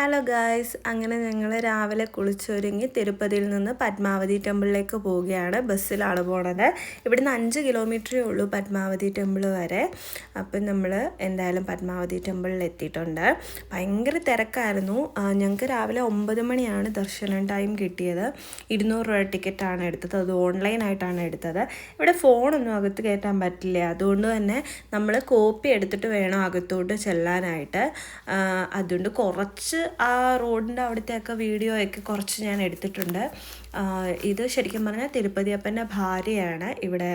Hello guys അങ്ങനെ ഞങ്ങൾ രാവിലെ കുളിച്ചൊരുങ്ങി തിരുപ്പതിയിൽ നിന്ന് പത്മാവതി ടെമ്പിളിലേക്ക് പോവുകയാണ്. ബസ്സിലാണ് പോണത്. ഇവിടുന്ന് അഞ്ച് കിലോമീറ്ററേ ഉള്ളൂ പത്മാവതി ടെമ്പിൾ വരെ. അപ്പം നമ്മൾ എന്തായാലും പത്മാവതി ടെമ്പിളിൽ എത്തിയിട്ടുണ്ട്. ഭയങ്കര തിരക്കായിരുന്നു. ഞങ്ങൾക്ക് രാവിലെ ഒമ്പത് മണിയാണ് ദർശനം ടൈം കിട്ടിയത്. ഇരുന്നൂറ് രൂപ ടിക്കറ്റാണ് എടുത്തത്. അത് ഓൺലൈനായിട്ടാണ് എടുത്തത്. ഇവിടെ ഫോണൊന്നും അകത്ത് കയറ്റാൻ പറ്റില്ല. അതുകൊണ്ട് തന്നെ നമ്മൾ കോപ്പി എടുത്തിട്ട് വേണം അകത്തോട്ട് ചെല്ലാനായിട്ട്. അതുകൊണ്ട് കുറച്ച് ആ റോഡിന്റെ അവിടുത്തെയൊക്കെ വീഡിയോ ഒക്കെ കുറച്ച് ഞാൻ എടുത്തിട്ടുണ്ട്. ഇത് ശരിക്കും പറഞ്ഞാൽ തിരുപ്പതി അപ്പന്റെ ഭാര്യയാണ് ഇവിടെ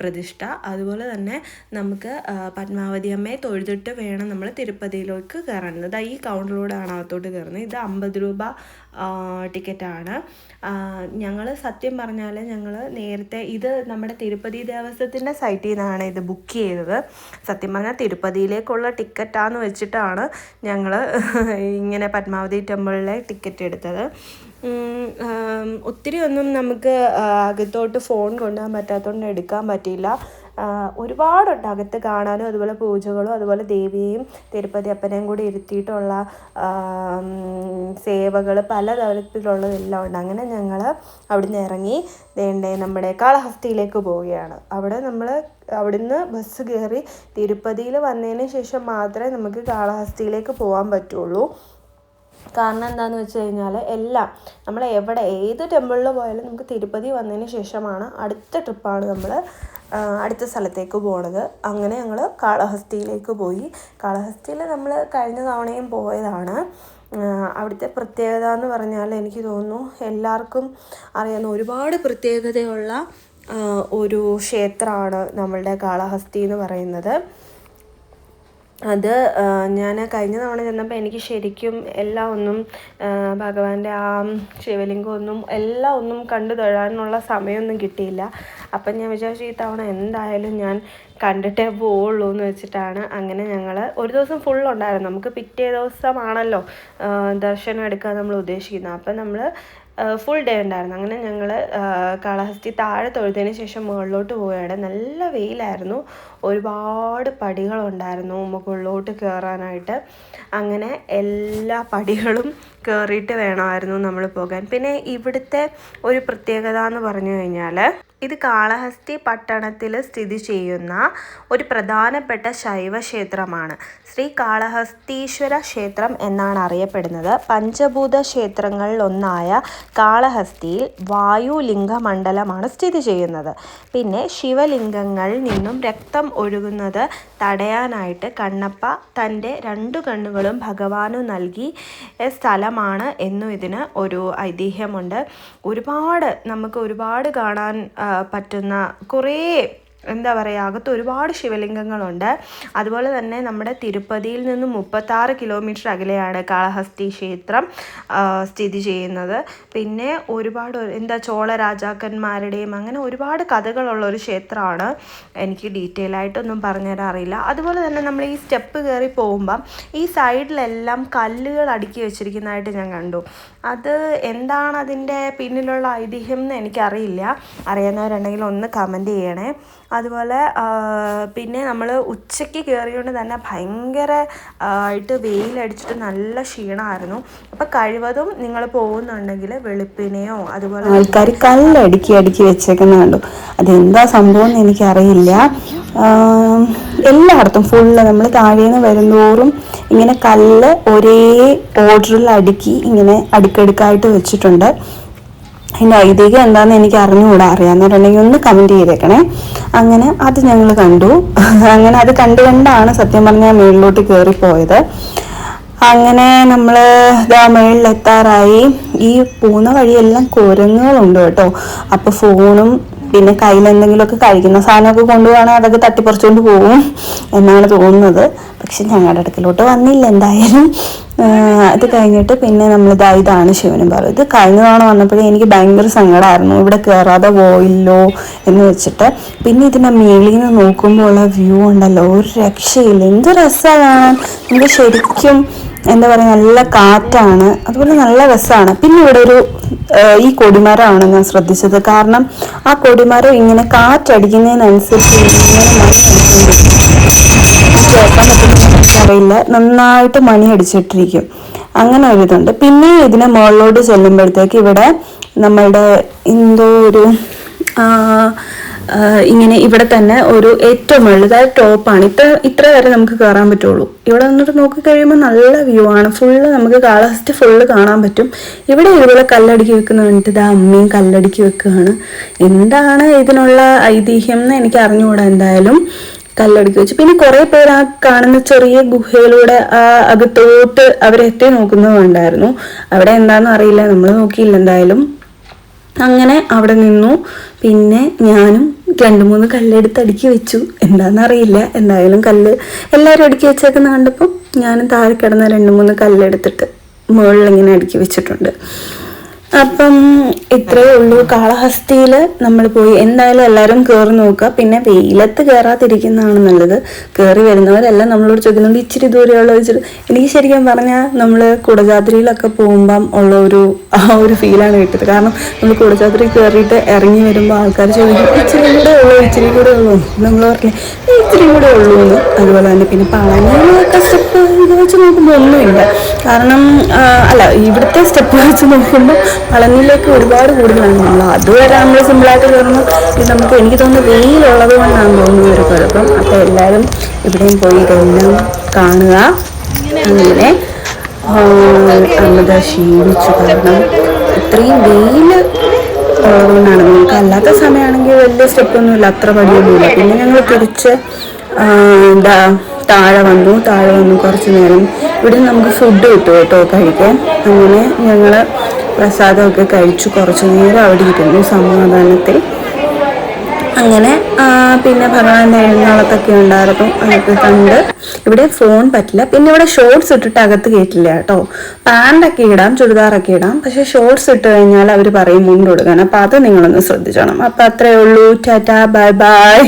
പ്രതിഷ്ഠ. അതുപോലെ തന്നെ നമുക്ക് പത്മാവതി അമ്മയെ തൊഴുതിട്ട് വേണം നമ്മൾ തിരുപ്പതിയിലേക്ക് കയറുന്നത് ഇതാ ഈ കൗണ്ടറിലൂടെയാണ് അകത്തോട്ട് കയറുന്നത് ഇത് അമ്പത് രൂപ ടിക്കറ്റാണ്. ഞങ്ങൾ സത്യം പറഞ്ഞാൽ ഞങ്ങൾ നേരത്തെ ഇത് നമ്മുടെ തിരുപ്പതി ദേവസ്വത്തിന്റെ സൈറ്റിൽ നിന്നാണ് ഇത് ബുക്ക് ചെയ്തത്. സത്യം പറഞ്ഞാൽ തിരുപ്പതിയിലേക്കുള്ള ടിക്കറ്റാന്ന് വെച്ചിട്ടാണ് ഞങ്ങൾ ഇങ്ങനെ പത്മാവതി ടെമ്പിളിലെ ടിക്കറ്റ് എടുത്തത്. ഒത്തിരി ഒന്നും നമുക്ക് അകത്തോട്ട് ഫോൺ കൊണ്ടുപോകാൻ പറ്റാത്തതുകൊണ്ട് എടുക്കാൻ പറ്റിയില്ല. ഒരുപാടുണ്ട് അകത്ത് കാണാനും അതുപോലെ പൂജകളും അതുപോലെ ദേവിയെയും തിരുപ്പതി അപ്പനെയും കൂടി ഇരുത്തിയിട്ടുള്ള സേവകൾ പല തരത്തിലുള്ളതെല്ലാം ഉണ്ട്. അങ്ങനെ ഞങ്ങൾ അവിടുന്ന് ഇറങ്ങി വേണ്ട നമ്മുടെ കാളഹസ്തിയിലേക്ക് പോവുകയാണ്. അവിടെ നമ്മൾ അവിടുന്ന് ബസ് കയറി തിരുപ്പതിയിൽ വന്നതിന് ശേഷം മാത്രമേ നമുക്ക് കാളഹസ്തിയിലേക്ക് പോകാൻ പറ്റുള്ളൂ. കാരണം എന്താണെന്ന് വെച്ച് കഴിഞ്ഞാൽ എല്ലാം നമ്മൾ എവിടെ ഏത് ടെമ്പിളിൽ പോയാലും നമുക്ക് തിരുപ്പതി വന്നതിന് ശേഷമാണ് അടുത്ത ട്രിപ്പാണ് നമ്മൾ അടുത്ത സ്ഥലത്തേക്ക് പോണത്. അങ്ങനെ ഞങ്ങൾ കാളഹസ്തിയിലേക്ക് പോയി. കാളഹസ്തിയിൽ നമ്മൾ കഴിഞ്ഞ തവണയും പോയതാണ്. അവിടുത്തെ പ്രത്യേകത എന്ന് പറഞ്ഞാൽ എനിക്ക് തോന്നുന്നു എല്ലാവർക്കും അറിയാവുന്ന ഒരുപാട് പ്രത്യേകതയുള്ള ഒരു ക്ഷേത്രമാണ് നമ്മളുടെ കാളഹസ്തി എന്ന് പറയുന്നത്. അത് ഞാൻ കഴിഞ്ഞ തവണ ചെന്നപ്പോൾ എനിക്ക് ശരിക്കും എല്ലാം ഒന്നും ഭഗവാന്റെ ആ ശിവലിംഗം ഒന്നും എല്ലാം ഒന്നും കണ്ടു തൊഴാനുള്ള സമയമൊന്നും കിട്ടിയില്ല. അപ്പം ഞാൻ വിചാരിച്ചു ഈ തവണ എന്തായാലും ഞാൻ കണ്ടിട്ടേ പോവുള്ളൂ എന്ന് വെച്ചിട്ടാണ് അങ്ങനെ ഞങ്ങൾ ഒരു ദിവസം ഫുൾ ഉണ്ടായിരുന്നു. നമുക്ക് പിറ്റേ ദിവസമാണല്ലോ ദർശനം എടുക്കാൻ നമ്മൾ ഉദ്ദേശിക്കുന്നത്. അപ്പം നമ്മൾ ഫുൾ ഡേ ഉണ്ടായിരുന്നു. അങ്ങനെ ഞങ്ങൾ കാളഹസ്തി താഴെ തൊഴുതതിന് ശേഷം മുകളിലോട്ട് പോവുകയാണ്. നല്ല വെയിലായിരുന്നു. ഒരുപാട് പടികളുണ്ടായിരുന്നു മുകളിലോട്ട് കയറാനായിട്ട് അങ്ങനെ എല്ലാ പടികളും കയറിയിട്ട് വേണമായിരുന്നു നമ്മൾ പോകാൻ. പിന്നെ ഇവിടുത്തെ ഒരു പ്രത്യേകത എന്ന് പറഞ്ഞു കഴിഞ്ഞാൽ ഇത് കാളഹസ്തി പട്ടണത്തിൽ സ്ഥിതി ചെയ്യുന്ന ഒരു പ്രധാനപ്പെട്ട ശൈവ ക്ഷേത്രമാണ്. ശ്രീ കാളഹസ്തീശ്വര ക്ഷേത്രം എന്നാണ് അറിയപ്പെടുന്നത്. പഞ്ചഭൂത ക്ഷേത്രങ്ങളിൽ ഒന്നായ കാളഹസ്തിയിൽ വായുലിംഗ മണ്ഡലമാണ് സ്ഥിതി ചെയ്യുന്നത്. പിന്നെ ശിവലിംഗങ്ങളിൽ നിന്നും രക്തം ഒഴുകുന്നത് തടയാനായിട്ട് കണ്ണപ്പ തന്റെ രണ്ടു കണ്ണുകളും ഭഗവാനു നൽകി സ്ഥലമാണ് എന്നും ഇതിന് ഒരു ഐതിഹ്യമുണ്ട്. ഒരുപാട് നമുക്ക് ഒരുപാട് കാണാൻ പറ്റുന്ന കുറേ എന്താ പറയുക അകത്ത് ഒരുപാട് ശിവലിംഗങ്ങളുണ്ട്. അതുപോലെ തന്നെ നമ്മുടെ തിരുപ്പതിയിൽ നിന്ന് മുപ്പത്താറ് കിലോമീറ്റർ അകലെയാണ് കാളഹസ്തി ക്ഷേത്രം സ്ഥിതി ചെയ്യുന്നത്. പിന്നെ ഒരുപാട് എന്താ ചോള രാജാക്കന്മാരുടെയും അങ്ങനെ ഒരുപാട് കഥകളുള്ള ഒരു ക്ഷേത്രമാണ്. എനിക്ക് ഡീറ്റെയിൽ ആയിട്ടൊന്നും പറഞ്ഞുതരാൻ അറിയില്ല അതുപോലെ തന്നെ നമ്മൾ ഈ സ്റ്റെപ്പ് കയറി പോകുമ്പം ഈ സൈഡിലെല്ലാം കല്ലുകൾ അടുക്കി വെച്ചിരിക്കുന്നതായിട്ട് ഞാൻ കണ്ടു. അത് എന്താണ് അതിന്റെ പിന്നിലുള്ള ഐതിഹ്യം എന്ന് എനിക്കറിയില്ല. അറിയാവുന്നവരുണ്ടെങ്കിൽ ഒന്ന് കമന്റ് ചെയ്യണേ. അതുപോലെ പിന്നെ നമ്മൾ ഉച്ചയ്ക്ക് കയറിയോണ്ട് തന്നെ ഭയങ്കര ആയിട്ട് വെയിലടിച്ചിട്ട് നല്ല ക്ഷീണമായിരുന്നു അപ്പം കഴിവതും നിങ്ങൾ പോകുന്നുണ്ടെങ്കിൽ വെളുപ്പിനെയോ അതുപോലെ ആൾക്കാർ കല്ലടുക്കി അടുക്കി വെച്ചേക്കുന്ന കണ്ടു. അതെന്താ സംഭവം എന്ന് എനിക്കറിയില്ല എല്ലായിടത്തും ഫുള്ള് നമ്മൾ താഴേന്ന് വരുന്തോറും ഇങ്ങനെ കല്ല് ഒരേ ഓർഡറിൽ അടുക്കി ഇങ്ങനെ അടുക്കടുക്കായിട്ട് വെച്ചിട്ടുണ്ട്. അതിന്റെ ഐതിഹ്യം എന്താണെന്ന് എനിക്ക് അറിഞ്ഞുകൂടാ അറിയാമെന്നുണ്ടെങ്കിൽ ഒന്ന് കമന്റ് ചെയ്തേക്കണേ. അങ്ങനെ അത് ഞങ്ങൾ കണ്ടു. അങ്ങനെ അത് കണ്ടു കണ്ടാണ് സത്യം പറഞ്ഞാൽ മുകളിലോട്ട് കയറിപ്പോയത് അങ്ങനെ നമ്മൾ ഇതാ മുകളിലെത്താറായി ഈ പോകുന്ന വഴിയെല്ലാം കുരങ്ങുകളുണ്ട് കേട്ടോ. അപ്പോൾ ഫോണും പിന്നെ കയ്യിൽ എന്തെങ്കിലുമൊക്കെ കഴിക്കുന്ന സാധനമൊക്കെ കൊണ്ടുപോകണം അതൊക്കെ തട്ടിപ്പറിച്ചുകൊണ്ട് പോകും എന്നാണ് തോന്നുന്നത്. പക്ഷെ ഞങ്ങളുടെ അടുക്കലോട്ട് വന്നില്ല എന്തായാലും. അത് കഴിഞ്ഞിട്ട് പിന്നെ നമ്മൾ ഇതാ ഇതാണ് ശിവനും പറയും ഇത് കഴിഞ്ഞ തവണ വന്നപ്പോഴേ എനിക്ക് ഭയങ്കര സങ്കടമായിരുന്നു ഇവിടെ കയറാതെ പോയില്ലോ എന്ന് വെച്ചിട്ട്. പിന്നെ ഇതിന്റെ മേളിൽ നിന്ന് നോക്കുമ്പോൾ ഉള്ള വ്യൂ ഉണ്ടല്ലോ ഒരു രക്ഷയില്ല. എന്ത് രസമാണ്. കാണാൻ നമുക്ക് ശരിക്കും എന്താ പറയുക നല്ല കാറ്റാണ്. അതുപോലെ നല്ല രസമാണ്. പിന്നെ ഇവിടെ ഒരു ഈ കൊടിമരമാണ് ഞാൻ ശ്രദ്ധിച്ചത്. കാരണം ആ കൊടിമരം ഇങ്ങനെ കാറ്റടിക്കുന്നതിനനുസരിച്ച് ഇങ്ങനെ മണി അറിയില്ല നന്നായിട്ട് മണി അടിച്ചിട്ടിരിക്കും അങ്ങനെ ഒരു ഇതുണ്ട് പിന്നെ ഇതിന് മുകളിലോട്ട് ചെല്ലുമ്പോഴത്തേക്ക് ഇവിടെ നമ്മളുടെ എന്തോ ഒരു ഇങ്ങനെ ഇവിടെ തന്നെ ഒരു ഏറ്റവും വലുതായ ടോപ്പാണ് ഇത്ര ഇത്ര വരെ നമുക്ക് കയറാൻ പറ്റുള്ളൂ. ഇവിടെ നിന്നിട്ട് നോക്കി കഴിയുമ്പോൾ നല്ല വ്യൂ ആണ്. ഫുള്ള് നമുക്ക് കാലാസ്റ്റ് ഫുള്ള് കാണാൻ പറ്റും. ഇവിടെ ഇതുപോലെ കല്ലടുക്കി വെക്കുന്ന കണ്ടിട്ട് ഇതാ അമ്മയും കല്ലടുക്കി വെക്കുകയാണ്. എന്താണ് ഇതിനുള്ള ഐതിഹ്യം എന്ന് എനിക്ക് അറിഞ്ഞുകൂടാ എന്തായാലും. കല്ലടുക്കി വെച്ചു. പിന്നെ കുറെ പേര് ആ കാണുന്ന ചെറിയ ഗുഹയിലൂടെ ആ അകത്തോട്ട് അവരെത്തി നോക്കുന്നതുണ്ടായിരുന്നു അവിടെ എന്താണെന്ന് അറിയില്ല. നമ്മൾ നോക്കിയില്ല എന്തായാലും. അങ്ങനെ അവിടെ നിന്നു. പിന്നെ ഞാനും രണ്ട് മൂന്ന് കല്ലെടുത്ത് അടുക്കി വെച്ചു. എന്താണെന്നറിയില്ല എന്തായാലും കല്ല് എല്ലാവരും അടുക്കി വെച്ചേക്കുന്ന കണ്ടപ്പോൾ ഞാനും താഴെ കിടന്ന രണ്ട് മൂന്ന് കല്ലെടുത്തിട്ട് മുകളിൽ ഇങ്ങനെ അടുക്കി വെച്ചിട്ടുണ്ട്. അപ്പം ഇത്രയേ ഉള്ളൂ. കാളഹസ്തിയിൽ നമ്മൾ പോയി. എന്തായാലും എല്ലാവരും കയറി നോക്കുക. പിന്നെ വെയിലത്ത് കയറാതിരിക്കുന്നതാണ് നല്ലത്. കയറി വരുന്നവരെല്ലാം നമ്മളോട് ചോദിക്കുന്നുണ്ട് ഇച്ചിരി ദൂരെയുള്ള? ഇച്ചിരി എനിക്ക് ശരിക്കും പറഞ്ഞാൽ നമ്മൾ കുടജാദ്രിയിലൊക്കെ പോകുമ്പം ഉള്ള ഒരു ആ ഒരു ഫീലാണ് കിട്ടിയത്. കാരണം നമ്മൾ കുടജാദ്രി കയറിയിട്ട് ഇറങ്ങി വരുമ്പോൾ ആൾക്കാർ ചോദിക്കും ഇച്ചിരി കൂടെ ഉള്ളൂ? ഇച്ചിരി കൂടെ ഉള്ളൂ? നമ്മൾ പറഞ്ഞേ ഇച്ചിരി കൂടെ ഉള്ളൂ. അതുപോലെ തന്നെ പിന്നെ പാടാനുള്ള സ്റ്റെപ്പ് ഇത് വെച്ച് നോക്കുമ്പോൾ ഒന്നുമില്ല. കാരണം അല്ല ഇവിടുത്തെ സ്റ്റെപ്പ് വെച്ച് നോക്കുമ്പോൾ പളനിയിലേക്ക് ഒരുപാട് കൂടുതലാണ് നമ്മൾ. അതുവരെ നമ്മൾ സിമ്പിളായിട്ട് കയറുന്നു. നമുക്ക് എനിക്ക് തോന്നുന്നു വെയിലുള്ളത് കൊണ്ടാണ് തോന്നുന്നത് ഒരു കുഴപ്പം. അപ്പോൾ എല്ലാവരും ഇവിടെയും പോയി ഇതെല്ലാം കാണുക. അങ്ങനെ അമൃത ക്ഷീണിച്ചു കാരണം ഇത്രയും വെയിൽ ഉള്ളതുകൊണ്ടാണ് നമുക്ക് അല്ലാത്ത സമയമാണെങ്കിൽ വലിയ സ്റ്റെപ്പൊന്നുമില്ല. അത്ര പടിയൊന്നുമില്ല പിന്നെ ഞങ്ങൾ തിരിച്ച് എന്താ താഴെ വന്നു. താഴെ വന്നു കുറച്ച് നേരം. ഇവിടെ നമുക്ക് ഫുഡ് കിട്ടും കേട്ടോ കഴിക്കാൻ. അങ്ങനെ ഞങ്ങൾ പ്രസാദമൊക്കെ കഴിച്ചു. കുറച്ച് നേരം അവിടെ ഇരുന്നു. സമാധാനത്തിൽ അങ്ങനെ പിന്നെ ഭഗവാന്റെ എഴുന്നള്ളത്തൊക്കെ ഉണ്ടായിരുന്നു. അതൊക്കെ കണ്ട് ഇവിടെ ഫോൺ പറ്റില്ല. പിന്നെ ഇവിടെ ഷോർട്സ് ഇട്ടിട്ട് അകത്ത് കയറ്റില്ല കേട്ടോ. പാന്റൊക്കെ ഇടാം ചുരിദാറൊക്കെ ഇടാം. പക്ഷെ ഷോർട്സ് ഇട്ട് കഴിഞ്ഞാൽ അവർ പറയും മുണ്ട് കൊടുക്കാൻ. അപ്പം അത് നിങ്ങളൊന്ന് ശ്രദ്ധിച്ചോണം. അപ്പം അത്രേ ഉള്ളൂ. Tata bye bye.